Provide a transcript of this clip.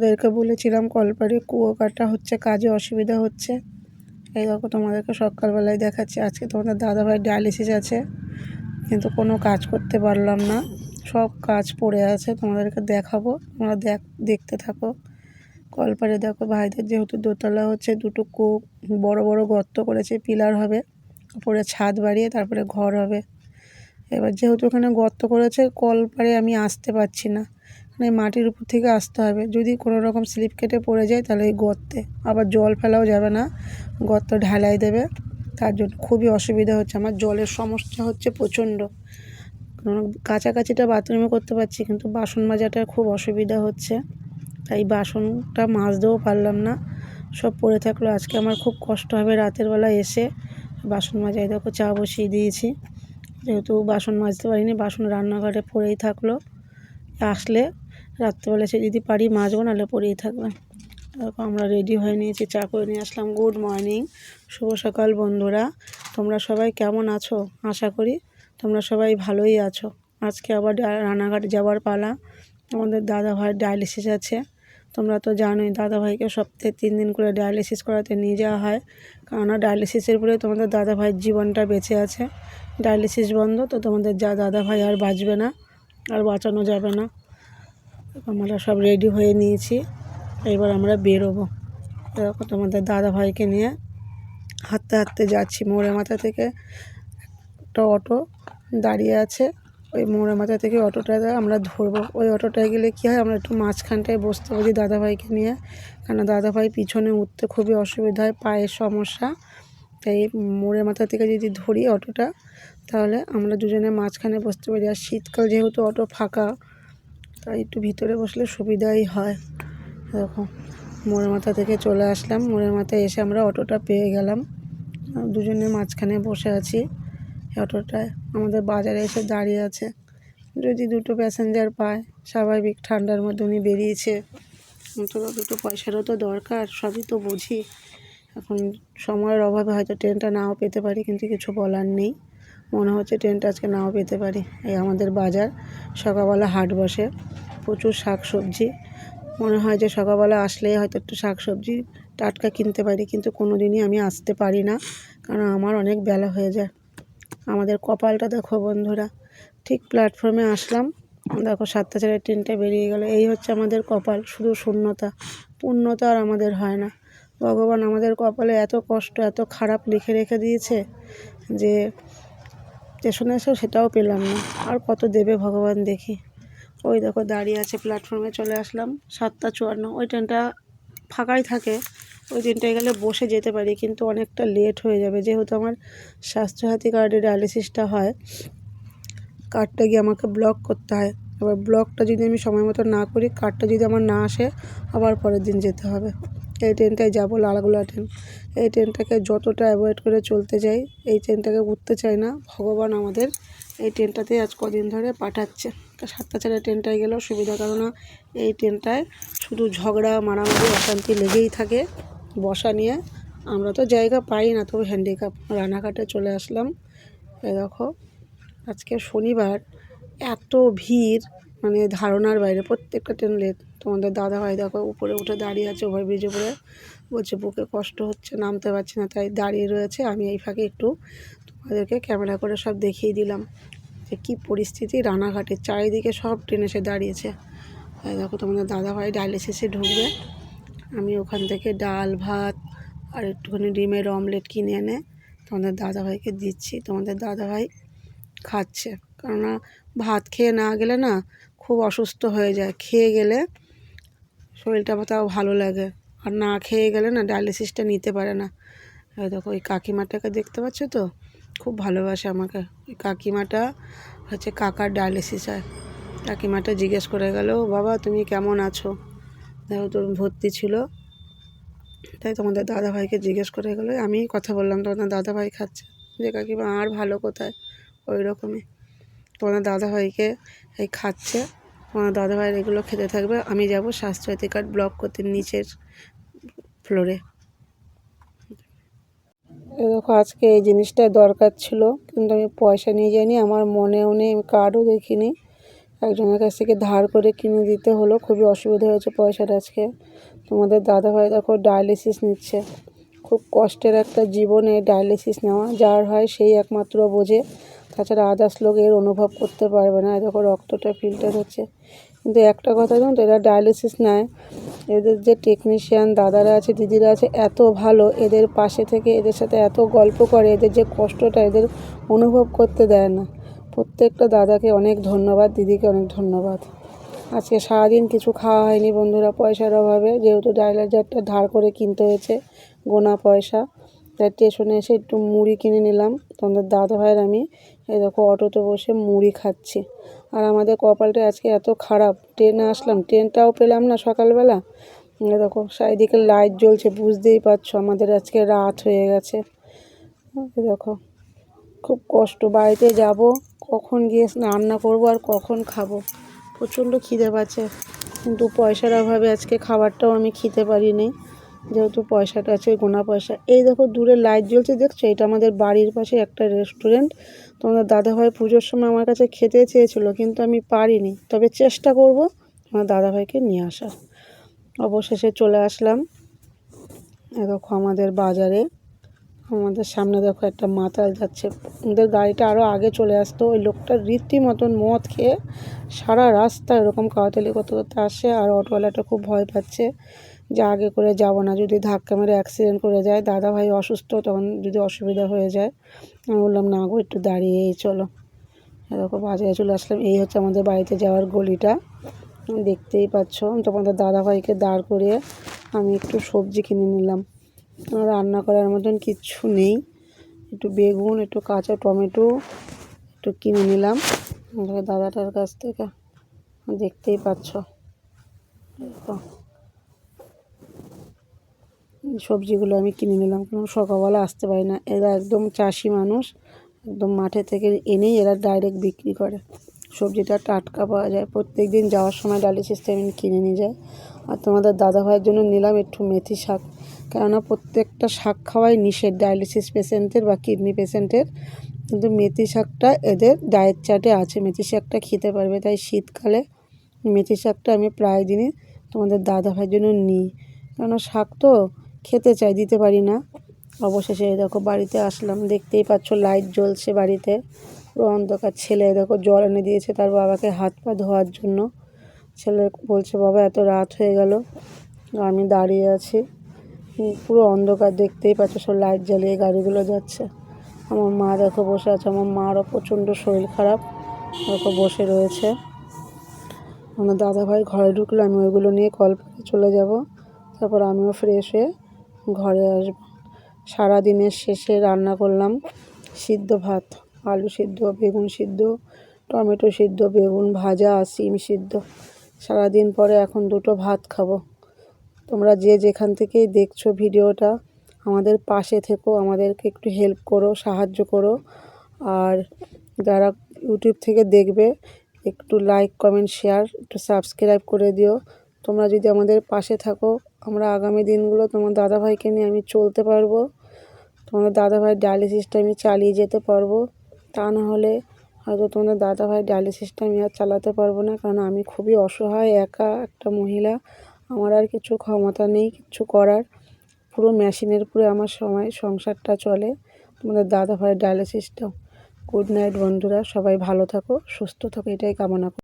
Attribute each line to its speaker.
Speaker 1: ওদেরকে বলেছিলাম কলপাড়ে কুয়ো কাটা হচ্ছে, কাজে অসুবিধা হচ্ছে। এই দেখো তোমাদেরকে সকালবেলায় দেখাচ্ছি। আজকে তোমাদের দাদাভাই ডায়ালিসিস আছে কিন্তু কোনো কাজ করতে পারলাম না। সব কাজ পড়ে আছে, তোমাদেরকে দেখাবো। তোমরা দেখ, দেখতে থাকো। কলপাড়ে দেখো ভাইদের যেহেতু দোতলা হচ্ছে, দুটো কূপ বড় বড় গর্ত করেছে, পিলার হবে। উপরে ছাদ বাড়িয়ে তারপরে ঘর হবে। এবার যেহেতু ওখানে গর্ত করেছে, কলপাড়ে আমি আসতে পারছি না। মানে মাটির উপর থেকে আসতে হবে। যদি কোনো রকম স্লিপ কেটে পড়ে যায় তাহলে এই গর্তে। আবার জল ফেলাও যাবে না। গর্ত ঢালাই দেবে। তার জন্য খুবই অসুবিধা হচ্ছে। আমার জলের সমস্যা হচ্ছে প্রচণ্ড। কাছাকাছিটা বাথরুমে করতে পারছি, কিন্তু বাসন মাজাটা খুব অসুবিধা হচ্ছে। তাই বাসনটা মাজতেও পারলাম না। সব পড়ে থাকল। আজকে আমার খুব কষ্ট হবে রাতের বেলা এসে। বাসন মাজাই দেখো চা বসিয়ে দিয়েছি। যেহেতু বাসন মাজতে পারিনি, বাসন রান্নাঘরে পড়েই থাকল। আসলে রাত্রেবেলা সে যদি পারি মাজবো, নাহলে পড়েই থাকবে। দেখো আমরা রেডি হয়ে নিয়েছি, চা করে নিয়ে আসলাম। গুড মর্নিং শুভ সকাল বন্ধুরা। তোমরা সবাই কেমন আছো? আশা করি তোমরা সবাই ভালোই আছো। আজকে আবার রানাঘাট যাওয়ার পালা। আমাদের দাদা ভাইয়ের ডায়ালিসিস আছে। তোমরা তো জানোই, দাদা ভাইকে সপ্তাহে তিন দিন করে ডায়ালিসিস করাতে নিয়ে যাওয়া হয়। কেননা ডায়ালিসিসের পরে তোমাদের দাদা ভাইয়ের জীবনটা বেঁচে আছে। ডায়ালিসিস বন্ধ, তো তোমাদের যা দাদা ভাই আর বাঁচবে না, আর বাঁচানো যাবে না। আমরা সব রেডি হয়ে নিয়েছি। এবার আমরা বেরোবো। এরকম তোমাদের দাদা ভাইকে নিয়ে হাঁটতে হাঁটতে যাচ্ছি। মোড়ে মাথা থেকে একটা অটো দাঁড়িয়ে আছে। ওই মোড়ে মাথা থেকে অটোটা আমরা ধরবো। ওই অটোটায় গেলে কী হয়, আমরা একটু মাঝখানটায় বসতে পারি দাদাভাইকে নিয়ে। কেন দাদাভাই পিছনে উঠতে খুবই অসুবিধা হয়, পায়ের সমস্যা। তাই মোড়ে মাথা থেকে যদি ধরি অটোটা, তাহলে আমরা দুজনে মাঝখানে বসতে পারি। আর শীতকাল যেহেতু অটো ফাঁকা তাই একটু ভিতরে বসলে সুবিধাই হয়। এরকম মোড়ে মাথা থেকে চলে আসলাম। মোড়ের মাথায় এসে আমরা অটোটা পেয়ে গেলাম। দুজনে মাঝখানে বসে আছি। অটোটায় আমাদের বাজারে এসে দাঁড়িয়ে আছে। যদি দুটো প্যাসেঞ্জার পায়, স্বাভাবিক ঠান্ডার মধ্যে উনি বেরিয়েছে। অন্তত দুটো পয়সারও তো দরকার, সবই তো বুঝি। এখন সময়ের অভাবে হয়তো ট্রেনটা নাও পেতে পারি, কিন্তু কিছু বলার নেই। মনে হচ্ছে ট্রেনটা আজকে নাও পেতে পারি। এই আমাদের বাজার, সকালবেলা হাট বসে, প্রচুর শাক সবজি মনে হয় যে সকালবেলা আসলেই হয়তো একটু শাক সবজি টাটকা কিনতে পারি, কিন্তু কোনো দিনই আমি আসতে পারি না, কারণ আমার অনেক বেলা হয়ে যায়। আমাদের কপালটা দেখো বন্ধুরা, ঠিক প্ল্যাটফর্মে আসলাম। দেখো সাতটা চারে ট্রেনটা বেরিয়ে গেল। এই হচ্ছে আমাদের কপাল, শুধু শূন্যতা। পূর্ণতা আর আমাদের হয় না। ভগবান আমাদের কপালে এত কষ্ট, এত খারাপ লিখে রেখে দিয়েছে যে স্টেশনে এসেও সেটাও পেলাম না। আর কত দেবে ভগবান দেখি। ওই দেখো, দাঁড়িয়ে আছে প্ল্যাটফর্মে চলে আসলাম। সাতটা চুয়ান্ন। ওই ট্রেনটা ফাঁকাই থাকে। ওই দিনটায় গেলে বসে যেতে পারি, কিন্তু অনেকটা লেট হয়ে যাবে। যেহেতু আমার স্বাস্থ্যসাথী কার্ডে ডায়ালিসিসটা হয় কার্ডটা গিয়ে আমাকে ব্লক করতে হয়। এবার ব্লকটা যদি আমি সময় মতো না করি কার্ডটা যদি আমার না আসে, আবার পরের দিন যেতে হবে। এই ট্রেনটায় যাব লালগোলা ট্রেন। এই ট্রেনটাকে যতটা অ্যাভয়েড করে চলতে চাই, এই ট্রেনটাকে উঠতে চাই না। ভগবান আমাদের এই ট্রেনটাতেই আজ কদিন ধরে পাঠাচ্ছে। সাতটা চারে ট্রেনটায় গেলেও সুবিধা, কেননা এই ট্রেনটায় শুধু ঝগড়া, মারামারি, অশান্তি লেগেই থাকে। বসা নিয়ে আমরা তো জায়গা পাই না, তবু হ্যান্ডিক্যাপ রানাঘাটে চলে আসলাম। এ দেখো, আজকে শনিবার। এত ভিড় মানে ধারণার বাইরে, প্রত্যেকটা ট্রেন লেট তোমাদের দাদা ভাই দেখো, উপরে উঠে দাঁড়িয়ে আছে ওভারব্রিজে উপরে বলছে, বুকে কষ্ট হচ্ছে, নামতে পারছি না। তাই দাঁড়িয়ে রয়েছে। আমি এই ফাঁকে একটু তোমাদেরকে ক্যামেরা করে সব দেখিয়ে দিলাম যে কী পরিস্থিতি রানাঘাটে। চারিদিকে সব ট্রেন এসে দাঁড়িয়েছে। তাই দেখো, তোমাদের দাদা ভাই ডায়ালিসিসে ঢুকবে। আমি ওখান থেকে ডাল, ভাত আর একটুখানি ডিমের অমলেট কিনে এনে তোমাদের দাদাভাইকে দিচ্ছি। তোমাদের দাদাভাই খাচ্ছে। কেননা ভাত খেয়ে না গেলে না খুব অসুস্থ হয়ে যায়। খেয়ে গেলে শরীরটা তাও ভালো লাগে। আর না খেয়ে গেলে না ডায়ালিসিসটা নিতে পারে না। দেখো ওই কাকিমাটাকে দেখতে পাচ্ছ তো? খুব ভালোবাসে আমাকে। ওই কাকিমাটা হচ্ছে কাকার ডায়ালিসিস হয়। কাকিমাটা জিজ্ঞেস করে গেল, বাবা, তুমি কেমন আছো? দেখো, তোর ভর্তি ছিল। তাই তোমাদের দাদাভাইকে জিজ্ঞেস করে গেলো, আমি কথা বললাম তোমাদের দাদাভাই খাচ্ছে? যে, কাকিমা, আর ভালো কোথায়? ওই রকমই। তোমাদের দাদাভাইকে এই খাচ্ছে। তোমার দাদাভাইয়ের এগুলো খেতে থাকবে। আমি যাব স্বাস্থ্যসাথী কার্ড ব্লক করতে নিচের ফ্লোরে দেখো, আজকে এই জিনিসটা দরকার ছিল, কিন্তু আমি পয়সা নিয়ে যাইনি, আমার মনেও নেই, আমি কার্ডও দেখিনি। একজনের কাছ থেকে ধার করে কিনে দিতে হলো, খুবই অসুবিধা হয়েছে পয়সাটা আজকে। তোমাদের দাদাভাই দেখো ডায়ালিসিস নিচ্ছে। খুব কষ্টের একটা জীবনে ডায়ালিসিস নেওয়া, যার হয় সেই একমাত্র বোঝে। তাছাড়া আদার্স লোক এর অনুভব করতে পারবে না। দেখো রক্তটা ফিল্টার হচ্ছে। কিন্তু একটা কথা জানো তো, এরা ডায়ালিসিস নেয়। এদের যে টেকনিশিয়ান দাদারা আছে, দিদিরা আছে, এত ভালো। এদের পাশে থেকে এদের সাথে এত গল্প করে, এদের যে কষ্টটা এদের অনুভব করতে দেয় না। প্রত্যেকটা দাদাকে অনেক ধন্যবাদ, দিদিকে অনেক ধন্যবাদ। আজকে সারাদিন কিছু খাওয়া হয়নি বন্ধুরা পয়সার অভাবে। যেহেতু ডাইলাজারটা ধার করে কিনতে হয়েছে, গোনা পয়সা। তাই স্টেশনে এসে একটু মুড়ি কিনে নিলাম। তোমাদের দাদা ভাইয়ের আমি এই দেখো অটোতে বসে মুড়ি খাচ্ছি। আর আমাদের কপালটা আজকে এত খারাপ। ট্রেনে আসলাম, ট্রেনটাও পেলাম না সকালবেলা। দেখো, চারিদিকে লাইট জ্বলছে, বুঝতেই পারছ, আমাদের আজকে রাত হয়ে গেছে। দেখো, খুব কষ্ট, বাড়িতে যাব, কখন গিয়ে রান্না করব আর কখন খাব? প্রচণ্ড খিদে পাচ্ছে। কিন্তু পয়সার অভাবে আজকে খাবারটাও আমি খেতে পারিনি। যেহেতু পয়সাটা আছে গোনা পয়সা। এই দেখো, দূরে লাইট জ্বলছে, দেখছ? এটা আমাদের বাড়ির পাশে একটা রেস্টুরেন্ট তোমাদের দাদাভাই পুজোর সময় আমার কাছে খেতে চেয়েছিল, কিন্তু আমি পারিনি। তবে চেষ্টা করব আমার দাদাভাইকে নিয়ে আসার। অবশেষে চলে আসলাম। দেখো, আমাদের বাজারে। আমাদের সামনে দেখো, একটা মাতাল যাচ্ছে। ওদের গাড়িটা আরও আগে চলে আসতো। ওই লোকটা রীতিমতন মদ খেয়ে সারা রাস্তা এরকম কাওয়াতালি করতে। করতে আসে আর অটোওয়ালাটা খুব ভয় পাচ্ছে। যে আগে করে যাব না। যদি ধাক্কা মেরে অ্যাক্সিডেন্ট করে যায় দাদা ভাই অসুস্থ, তখন যদি অসুবিধা হয়ে যায়, আমি বললাম, না গো, একটু দাঁড়িয়েই চলো। এরকম বাজারে চলে আসলাম। এই হচ্ছে আমাদের বাড়িতে যাওয়ার গলিটা। দেখতেই পাচ্ছ। তোমাদের দাদা ভাইকে দাঁড় করিয়ে আমি একটু সবজি কিনে নিলাম। রান্না করার মতন কিচ্ছু নেই। একটু বেগুন, একটু কাঁচা টমেটো একটু কিনে নিলাম। দাদাটার কাছ থেকে। দেখতেই পাচ্ছ। সবজিগুলো আমি কিনে নিলাম। কারণ সকালবেলা আসতে পারি না। এরা একদম চাষি মানুষ। একদম মাঠে থেকে এনেই এরা ডাইরেক্ট বিক্রি করে। সবজিটা টাটকা পাওয়া যায়। প্রত্যেক দিন যাওয়ার সময় ডায়ালিসিস আমি কিনে নিয়ে যায়। আর তোমাদের দাদা ভাইয়ের জন্য নিলাম একটু মেথি শাক। কেননা প্রত্যেকটা শাক খাওয়াই নিষেধ ডায়ালিসিস পেশেন্টের বা কিডনি পেশেন্টের। কিন্তু মেথি শাকটা এদের ডায়েট চার্টে আছে। মেথি শাকটা খেতে পারবে। তাই শীতকালে মেথি শাকটা আমি প্রায় দিনই তোমাদের দাদা ভাইয়ের জন্য নিই। কেননা শাক তো খেতে চাই, দিতে পারি না। অবশেষে দেখো বাড়িতে আসলাম, দেখতেই পাচ্ছ লাইট জ্বলছে বাড়িতে। পুরো অন্ধকার, ছেলে দেখো জল এনে দিয়েছে তার বাবাকে হাত পা ধোয়ার জন্য। ছেলে বলছে, বাবা, এত রাত হয়ে গেল, আমি দাঁড়িয়ে আছি। পুরো অন্ধকার দেখতেই পাচ্ছ সব লাইট জ্বালিয়ে গাড়িগুলো যাচ্ছে। আমার মা দেখো বসে আছে, আমার মারও প্রচণ্ড শরীর খারাপ, দেখো বসে রয়েছে। আমার দাদাভাই ঘরে ঢুকলো, আমি ওইগুলো নিয়ে কল চলে যাব। তারপর আমিও ফ্রেশ হয়ে ঘরে আসব সারাদিনের শেষে রান্না করলাম সিদ্ধ ভাত, আলু সিদ্ধ, বেগুন সিদ্ধ, টমেটো সিদ্ধ, বেগুন ভাজা সিম সিদ্ধ। সারাদিন পরে এখন দুটো ভাত খাব। তোমরা যে যেখান থেকেই দেখছ ভিডিওটা, আমাদের পাশে থেকো, আমাদেরকে একটু হেল্প করো, সাহায্য করো। আর যারা ইউটিউব থেকে দেখবে, একটু লাইক কমেন্ট শেয়ার একটু সাবস্ক্রাইব করে দিও। তোমরা যদি আমাদের পাশে থাকো, আমরা আগামী দিনগুলো তোমার দাদাভাইকে নিয়ে আমি চলতে পারব। তোমাদের দাদাভাইয়ের ডায়ালিসিসটা আমি চালিয়ে যেতে পারব। তা না হলে হয়তো তোমাদের দাদাভাই ডায়ালিসিসটা আমি আর চালাতে পারব না, কারণ আমি খুবই অসহায়, একা একটা মহিলা। আমার আর কিছু ক্ষমতা নেই, কিছু করার। পুরো মেশিনের উপরে আমার সময়, সংসারটা চলে। তোমাদের দাদা ভাইয়ের ডায়ালিসিসটাও গুড নাইট বন্ধুরা, সবাই ভালো থাকো, সুস্থ থাকো, এটাই কামনা